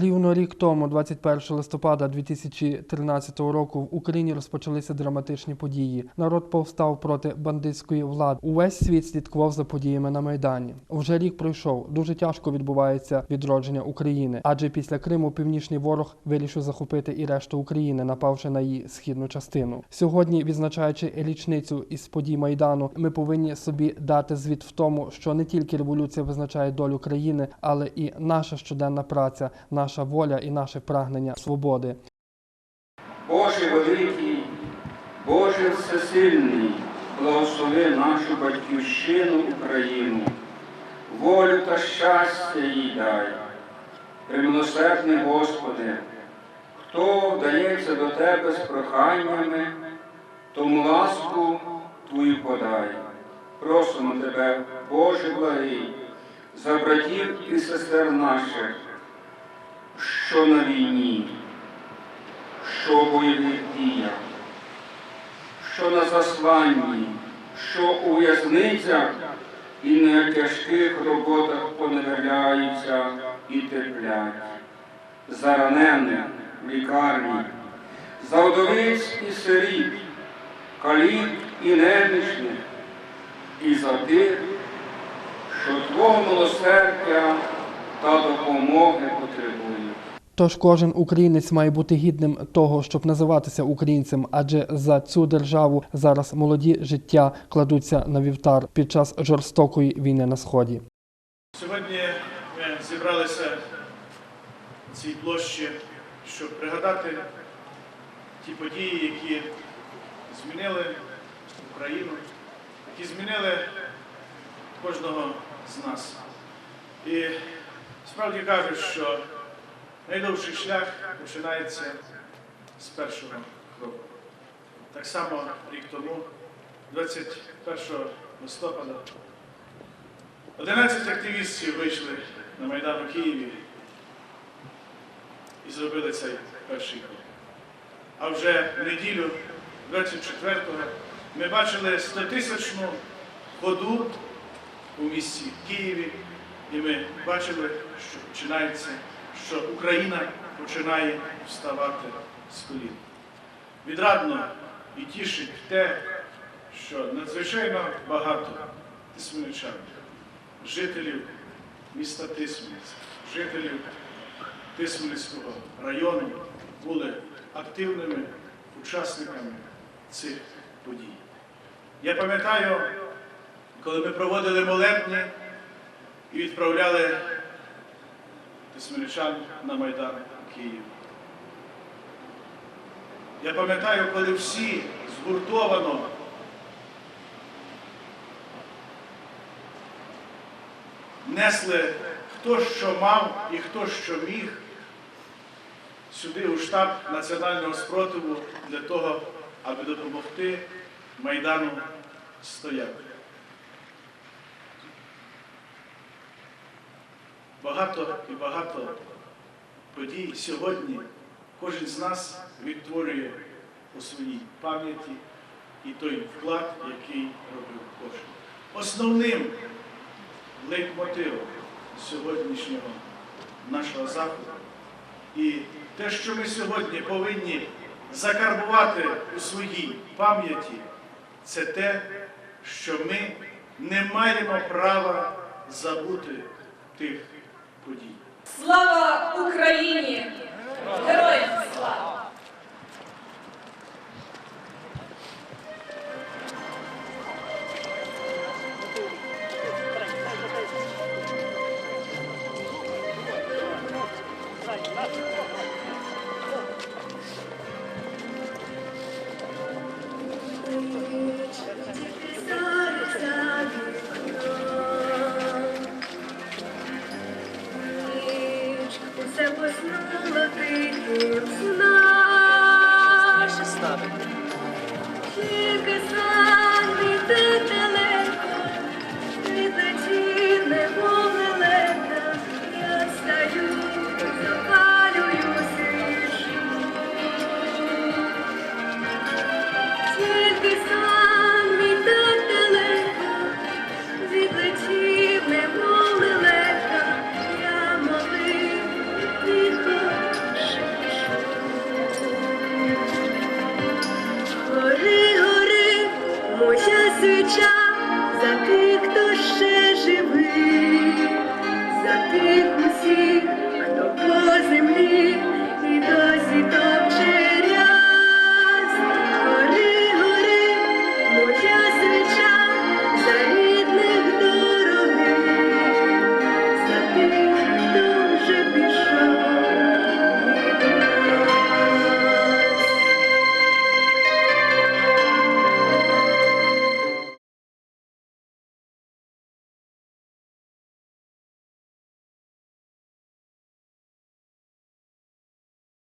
Рівно рік тому, 21 листопада 2013 року, в Україні розпочалися драматичні події. Народ повстав проти бандитської влади. Увесь світ слідкував за подіями на майдані. Вже рік пройшов. Дуже тяжко відбувається відродження України, адже після Криму північний ворог вирішив захопити і решту України, напавши на її східну частину. Сьогодні, відзначаючи річницю із подій майдану, ми повинні собі дати звіт в тому, що не тільки революція визначає долю країни, але і наша щоденна праця, наша воля і наше прагнення свободи. Боже великий, Боже всесильний, благослови нашу батьківщину Україну, волю та щастя їй дай. Примилосердний Господи, хто вдається до Тебе з проханнями, тому ласку Твою подай. Просимо Тебе, Боже благий, за братів і сестер наших, що на війні? Що у бойових діях, що на засланні, що у в'язницях? І на тяжких роботах поневіряються і терплять, за ранених в лікарні, за вдовиць і сиріт, каліт і немічних, і за тих, що Твого милосердя та допомоги потребують. Тож кожен українець має бути гідним того, щоб називатися українцем, адже за цю державу зараз молоді життя кладуться на вівтар під час жорстокої війни на сході. Сьогодні ми зібралися на цій площі, щоб пригадати ті події, які змінили Україну, які змінили кожного з нас. І справді кажуть, що найдовший шлях починається з першого кроку. Так само рік тому, 21 листопада, 11 активістів вийшли на Майдан у Києві і зробили цей перший крок. А вже в неділю, 24-го, ми бачили 100-тисячну ходу у місті Києві, і ми бачили, що починається, що Україна починає вставати з колін. Відрадно і тішить те, що надзвичайно багато тисменичан, жителів міста Тисменець, жителів Тисменецького району були активними учасниками цих подій. Я пам'ятаю, коли ми проводили молебні і відправляли тисменичан на Майдан у Київ. Я пам'ятаю, коли всі згуртовано несли хто що мав і хто що міг сюди у штаб національного спротиву для того, аби допомогти Майдану стояти. Багато і багато подій сьогодні кожен з нас відтворює у своїй пам'яті і той вклад, який робив кожен. Основним лейтмотивом сьогоднішнього нашого заходу і те, що ми сьогодні повинні закарбувати у своїй пам'яті, це те, що ми не маємо права забути тих подій. Слава Україні! Героям слава! Усе поснуло Тихим ти, Тільки